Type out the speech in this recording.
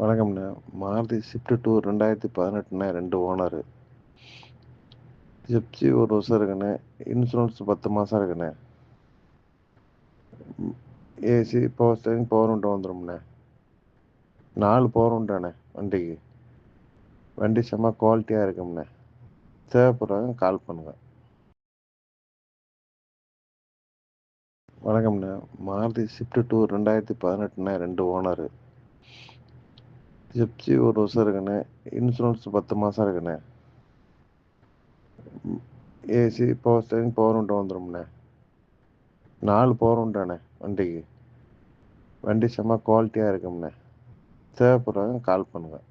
வணக்கம்ண்ணே. Maruti shift two ரெண்டாயிரத்தி பதினெட்டுண்ணே ரெண்டு owner. Gypsy ஒரு வருஷம் இருக்குண்ணே. இன்சூரன்ஸ் பத்து மாதம் இருக்குண்ணே. AC power steering power window வந்துடும்ண்ணே நாலு பவர் விண்டோண்ணே வண்டிக்கு. வண்டி செம்ம குவாலிட்டியாக இருக்கும்ண்ணே. தேவைப்படுறவங்க கால் பண்ணுங்கள் வணக்கம்ண்ணே. மாருதி ஷிஃப்ட் டூ ரெண்டாயிரத்தி பதினெட்டுண்ணே ரெண்டு ஓனரு. ஜிப்சி ஒரு வருஷம் இருக்குண்ணே இன்சூரன்ஸ் பத்து மாதம் இருக்குண்ணே AC power steering power window வந்துடும்ண்ணே நாலு பவர் உண்டாண்ணே வண்டிக்கு. வண்டி செம்ம குவாலிட்டியாக இருக்கும்ண்ணே தேவைப்படுறாங்க கால் பண்ணுங்கள்